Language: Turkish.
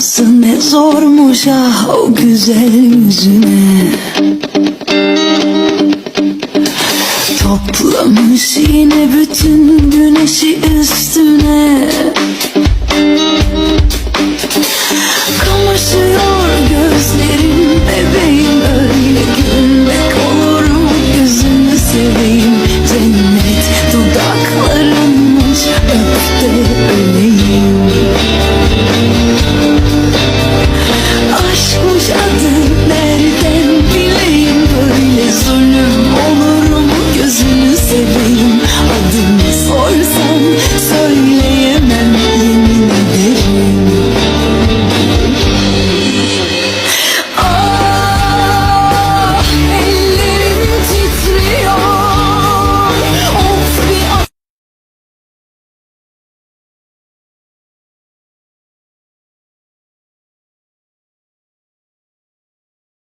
Bakması ne zormuş ah o güzel yüzüne Toplamış yine bütün güneşi üstüne. Kamaşır